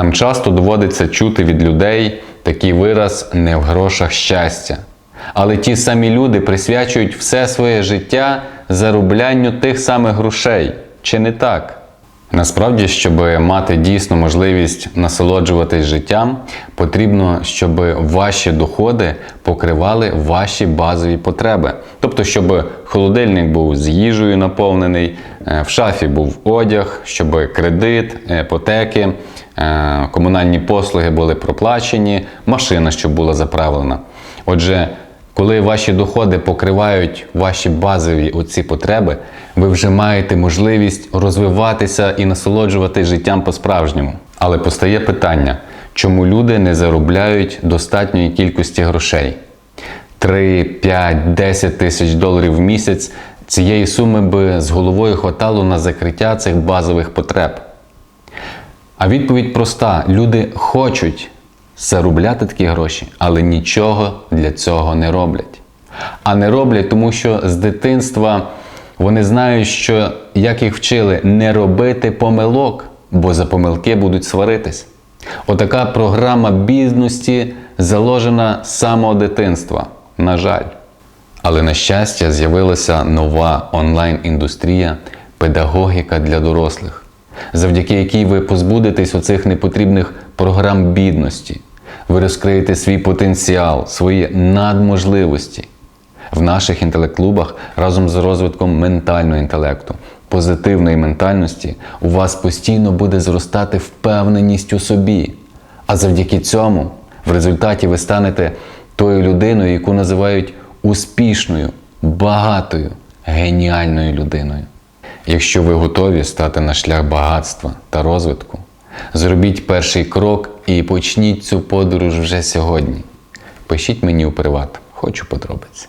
Нам часто доводиться чути від людей такий вираз не в грошах щастя. Але ті самі люди присвячують все своє життя зароблянню тих самих грошей. Чи не так? Насправді, щоб мати дійсно можливість насолоджуватись життям, потрібно, щоб ваші доходи покривали ваші базові потреби. Тобто, щоб холодильник був з їжею наповнений, е, в шафі був одяг, щоб кредит, іпотеки, е, комунальні послуги були проплачені, машина, щоб була заправлена. Отже, коли ваші доходи покривають ваші базові оці потреби, ви вже маєте можливість розвиватися і насолоджуватись життям по-справжньому. Але постає питання, чому люди не заробляють достатньої кількості грошей? 3, 5, 10 тисяч доларів в місяць цієї суми би з головою хватало на закриття цих базових потреб. А відповідь проста: люди хочуть заробляти такі гроші, але нічого для цього не роблять. А не роблять, тому що з дитинства вони знають, що як їх вчили не робити помилок, бо за помилки будуть сваритись. Отака програма бідності заложена з самого дитинства. На жаль. Але на щастя, з'явилася нова онлайн-індустрія педагогіка для дорослих, завдяки якій ви позбудетесь оцих непотрібних програм бідності. Ви розкриєте свій потенціал, свої надможливості. В наших інтелект-клубах разом з розвитком ментального інтелекту, позитивної ментальності у вас постійно буде зростати впевненість у собі. А завдяки цьому в результаті ви станете тою людиною, яку називають успішною, багатою, геніальною людиною. Якщо ви готові стати на шлях багатства та розвитку, зробіть перший крок і почніть цю подорож вже сьогодні. Пишіть мені у приват, хочу подробиці.